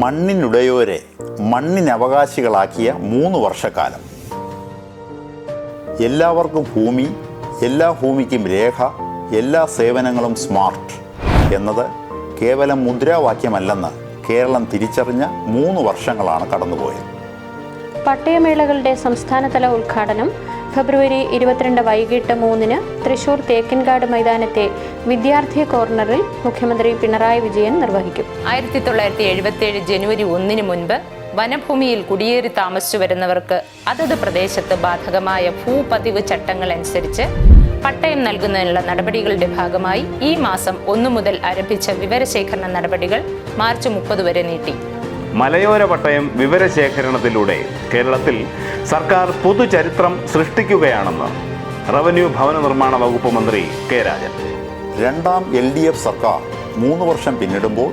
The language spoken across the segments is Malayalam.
മണ്ണിനുടയോരെ മണ്ണിനവകാശികളാക്കിയ മൂന്ന് വർഷക്കാലം. എല്ലാവർക്കും ഭൂമി എല്ലാ ഭൂമിക്കും രേഖ എല്ലാ സേവനങ്ങളും സ്മാർട്ട് എന്നത് കേവലം മുദ്രാവാക്യമല്ലെന്ന് കേരളം തിരിച്ചറിഞ്ഞ മൂന്ന് വർഷങ്ങളാണ് കടന്നുപോയത്. പട്ടയമേളകളുടെ സംസ്ഥാനതല ഉദ്ഘാടനം ഫെബ്രുവരി ഇരുപത്തിരണ്ട് വൈകിട്ട് മൂന്നിന് തൃശൂർ തേക്കിൻകാട് മൈതാനത്തെ വിദ്യാർത്ഥി കോർണറിൽ മുഖ്യമന്ത്രി പിണറായി വിജയൻ നിർവഹിക്കും. ആയിരത്തി തൊള്ളായിരത്തി എഴുപത്തിയേഴ് ജനുവരി ഒന്നിന് മുൻപ് വനഭൂമിയിൽ കുടിയേറി താമസിച്ചു വരുന്നവർക്ക് അതത് പ്രദേശത്ത് ബാധകമായ ഭൂപതിവ് ചട്ടങ്ങൾ അനുസരിച്ച് പട്ടയം നൽകുന്നതിനുള്ള നടപടികളുടെ ഭാഗമായി ഈ മാസം ഒന്നു മുതൽ ആരംഭിച്ച വിവരശേഖരണ നടപടികൾ മാർച്ച് മുപ്പത് വരെ നീട്ടി. മലയോര പട്ടയം വിവരശേഖരണത്തിലൂടെ കേരളത്തിൽ സർക്കാർ പുതുചരിത്രം സൃഷ്ടിക്കുകയാണെന്ന് റവന്യൂ ഭവന നിർമ്മാണ വകുപ്പ് മന്ത്രി കെ രാജൻ. രണ്ടാം എൽ ഡി എഫ് സർക്കാർ മൂന്ന് വർഷം പിന്നിടുമ്പോൾ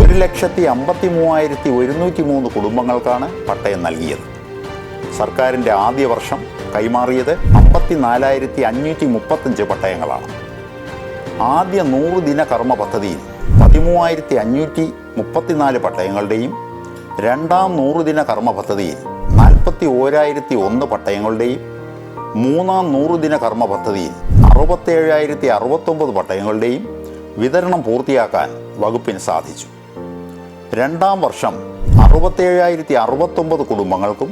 ഒരു ലക്ഷത്തി അമ്പത്തി മൂവായിരത്തി ഒരുന്നൂറ്റി മൂന്ന് കുടുംബങ്ങൾക്കാണ് പട്ടയം നൽകിയത്. സർക്കാരിന്റെ ആദ്യ വർഷം കൈമാറിയത് അമ്പത്തി നാലായിരത്തി അഞ്ഞൂറ്റി മുപ്പത്തഞ്ച് പട്ടയങ്ങളാണ്. ആദ്യ നൂറ് ദിന കർമ്മ പദ്ധതിയിൽ പതിമൂവായിരത്തി അഞ്ഞൂറ്റി മുപ്പത്തിനാല് പട്ടയങ്ങളുടെയും രണ്ടാം നൂറ് ദിന കർമ്മ പദ്ധതിയിൽ നാൽപ്പത്തി ഓരായിരത്തി ഒന്ന് പട്ടയങ്ങളുടെയും മൂന്നാം നൂറ് ദിന കർമ്മ പദ്ധതിയിൽ അറുപത്തേഴായിരത്തി അറുപത്തൊമ്പത് പട്ടയങ്ങളുടെയും വിതരണം പൂർത്തിയാക്കാൻ വകുപ്പിന് സാധിച്ചു. രണ്ടാം വർഷം അറുപത്തേഴായിരത്തി അറുപത്തൊമ്പത് കുടുംബങ്ങൾക്കും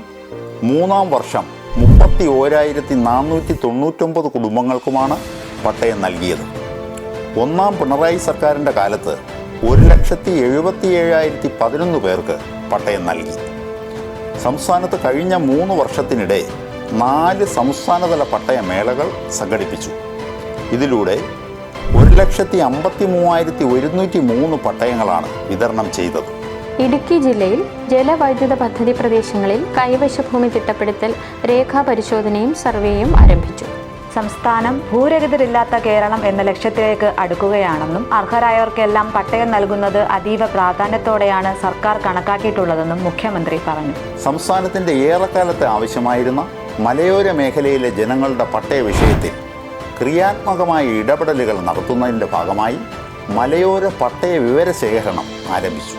മൂന്നാം വർഷം മുപ്പത്തി ഓരായിരത്തി നാനൂറ്റി തൊണ്ണൂറ്റൊമ്പത് കുടുംബങ്ങൾക്കുമാണ് പട്ടയം നൽകിയത്. ഒന്നാം പിണറായി സർക്കാരിന്റെ കാലത്ത് ഒരു ലക്ഷത്തി എഴുപത്തി ഏഴായിരത്തി പതിനൊന്ന് പേർക്ക് പട്ടയം നൽകി. സംസ്ഥാനത്ത് കഴിഞ്ഞ മൂന്ന് വർഷത്തിനിടെ നാല് സംസ്ഥാനതല പട്ടയമേളകൾ സംഘടിപ്പിച്ചു. ഇതിലൂടെ ഒരു ലക്ഷത്തി അമ്പത്തി മൂവായിരത്തി ഒരുന്നൂറ്റി മൂന്ന് പട്ടയങ്ങളാണ് വിതരണം ചെയ്തത്. ഇടുക്കി ജില്ലയിൽ ജലവൈദ്യുത പദ്ധതി പ്രദേശങ്ങളിൽ കൈവശഭൂമി തിട്ടപ്പെടുത്തൽ തിട്ടപ്പെടുത്തൽ രേഖാപരിശോധനയും സർവേയും ആരംഭിച്ചു. സംസ്ഥാനം ഭൂരഹിതരില്ലാത്ത കേരളം എന്ന ലക്ഷ്യത്തിലേക്ക് അടുക്കുകയാണെന്നും അർഹരായവർക്കെല്ലാം പട്ടയം നൽകുന്നത് അതീവ പ്രാധാന്യത്തോടെയാണ് സർക്കാർ കണക്കാക്കിയിട്ടുള്ളതെന്നും മുഖ്യമന്ത്രി പറഞ്ഞു. സംസ്ഥാനത്തിന്റെ ഏറെക്കാലത്തെ ആവശ്യമായിരുന്ന മലയോര മേഖലയിലെ ജനങ്ങളുടെ പട്ടയ വിഷയത്തിൽ ക്രിയാത്മകമായ ഇടപെടലുകൾ നടത്തുന്നതിന്റെ ഭാഗമായി മലയോര പട്ടയ വിവര ശേഖരണം ആരംഭിച്ചു.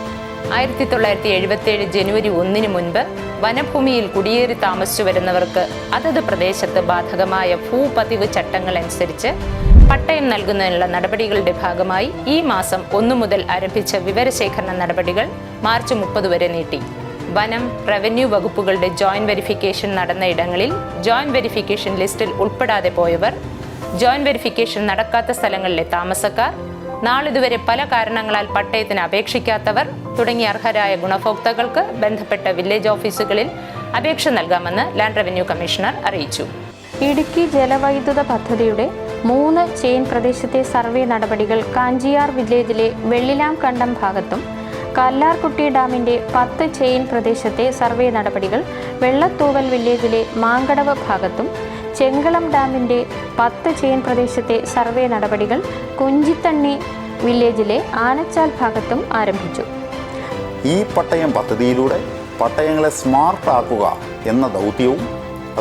ആയിരത്തി തൊള്ളായിരത്തി എഴുപത്തിയേഴ് ജനുവരി ഒന്നിന് മുൻപ് വനഭൂമിയിൽ കുടിയേറി താമസിച്ചു വരുന്നവർക്ക് അതത് പ്രദേശത്ത് ബാധകമായ ഭൂപതിവ് ചട്ടങ്ങൾ അനുസരിച്ച് പട്ടയം നൽകുന്നതിനുള്ള നടപടികളുടെ ഭാഗമായി ഈ മാസം ഒന്നു മുതൽ ആരംഭിച്ച വിവരശേഖരണ നടപടികൾ മാർച്ച് മുപ്പത് വരെ നീട്ടി. വനം റവന്യൂ വകുപ്പുകളുടെ ജോയിന്റ് വെരിഫിക്കേഷൻ നടന്ന ഇടങ്ങളിൽ ജോയിന്റ് വെരിഫിക്കേഷൻ ലിസ്റ്റിൽ ഉൾപ്പെടാതെ പോയവർ ജോയിന്റ് വെരിഫിക്കേഷൻ നടക്കാത്ത സ്ഥലങ്ങളിലെ താമസക്കാർ നാളിതുവരെ പല കാരണങ്ങളാൽ പട്ടയത്തിന് അപേക്ഷിക്കാത്തവർ തുടങ്ങിയ അർഹരായ ഗുണഭോക്താക്കൾക്ക് ബന്ധപ്പെട്ട വില്ലേജ് ഓഫീസുകളിൽ അപേക്ഷ നൽകാമെന്ന് ലാൻഡ് റവന്യൂ കമ്മീഷണർ അറിയിച്ചു. ഇടുക്കി ജലവൈദ്യുത പദ്ധതിയുടെ മൂന്ന് ചെയിൻ പ്രദേശത്തെ സർവേ നടപടികൾ കാഞ്ചിയാർ വില്ലേജിലെ വെള്ളിലാം കണ്ടം ഭാഗത്തും കല്ലാർകുട്ടി ഡാമിന്റെ പത്ത് ചെയിൻ പ്രദേശത്തെ സർവേ നടപടികൾ വെള്ളത്തൂവൽ വില്ലേജിലെ മാങ്കടവ് ഭാഗത്തും ചെങ്കളം ഡാമിന്റെ പത്ത് ചെയിൻ പ്രദേശത്തെ സർവേ നടപടികൾ കുഞ്ചിത്തണ്ണി വില്ലേജിലെ ആനച്ചാൽ ഭാഗത്തും ആരംഭിച്ചു. ഈ പട്ടയം പദ്ധതിയിലൂടെ പട്ടയങ്ങളെ സ്മാർട്ട് ആക്കുക എന്ന ദൗത്യവും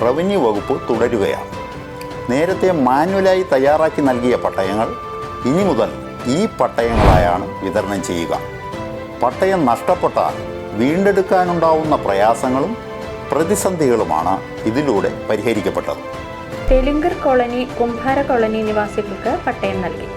റവന്യൂ വകുപ്പ് തുടരുകയാണ്. നേരത്തെ മാനുവലായി തയ്യാറാക്കി നൽകിയ പട്ടയങ്ങൾ ഇനി മുതൽ ഈ പട്ടയങ്ങളായാണ് വിതരണം ചെയ്യുക. പട്ടയം നഷ്ടപ്പെട്ടാൽ വീണ്ടെടുക്കാനുണ്ടാവുന്ന പ്രയാസങ്ങളും പ്രതിസന്ധികളുമാണ് ഇതിലൂടെ പരിഹരിക്കപ്പെട്ടത്. തെലുങ്കർ കോളനി കുംഭാര കോളനി നിവാസികൾക്ക് പട്ടയം നൽകി.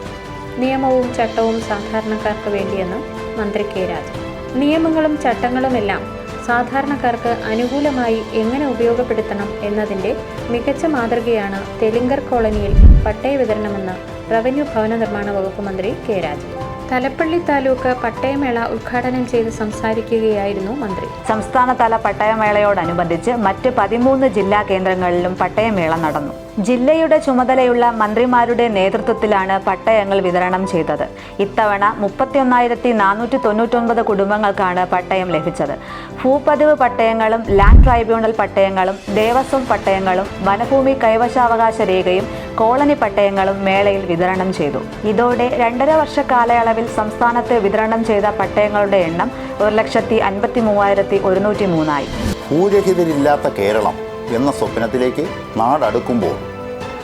നിയമവും ചട്ടവും സാധാരണക്കാർക്ക് വേണ്ടിയെന്ന് മന്ത്രി കെ. രാജൻ. നിയമങ്ങളും ചട്ടങ്ങളുമെല്ലാം സാധാരണക്കാർക്ക് അനുകൂലമായി എങ്ങനെ ഉപയോഗപ്പെടുത്തണം എന്നതിന്റെ മികച്ച മാതൃകയാണ് തെലുങ്കർ കോളനിയിൽ പട്ടയ വിതരണമെന്ന് റവന്യൂ ഭവന നിർമ്മാണ വകുപ്പ് മന്ത്രി കെ. രാജൻ. തലപ്പള്ളി താലൂക്ക് പട്ടയമേള ഉദ്ഘാടനം ചെയ്ത് സംസാരിക്കുകയായിരുന്നു മന്ത്രി. സംസ്ഥാനതല പട്ടയമേളയോടനുബന്ധിച്ച് മറ്റ് പതിമൂന്ന് ജില്ലാ കേന്ദ്രങ്ങളിലും പട്ടയമേള നടന്നു. ജില്ലയുടെ ചുമതലയുള്ള മന്ത്രിമാരുടെ നേതൃത്വത്തിലാണ് പട്ടയങ്ങൾ വിതരണം ചെയ്തത്. ഇത്തവണ മുപ്പത്തിയൊന്നായിരത്തി നാനൂറ്റി തൊണ്ണൂറ്റൊൻപത് കുടുംബങ്ങൾക്കാണ് പട്ടയം ലഭിച്ചത്. ഭൂപതിവ് പട്ടയങ്ങളും ലാൻഡ് ട്രൈബ്യൂണൽ പട്ടയങ്ങളും ദേവസ്വം പട്ടയങ്ങളും വനഭൂമി കൈവശാവകാശ രേഖയും കോളനി പട്ടയങ്ങളും മേളയിൽ വിതരണം ചെയ്തു. ഇതോടെ രണ്ടര വർഷ കാലയളവിൽ സംസ്ഥാനത്ത് വിതരണം ചെയ്ത പട്ടയങ്ങളുടെ എണ്ണം ഒരു ലക്ഷത്തി അൻപത്തി മൂവായിരത്തി ഒരുന്നൂറ്റി മൂന്നായി. ഭൂരഹിതരില്ലാത്ത കേരളം എന്ന സ്വപ്നത്തിലേക്ക് നാടടുക്കുമ്പോൾ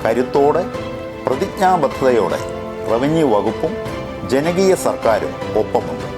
കരുത്തോടെ പ്രതിജ്ഞാബദ്ധതയോടെ റവന്യൂ വകുപ്പും ജനകീയ സർക്കാരും ഒപ്പമുണ്ട്.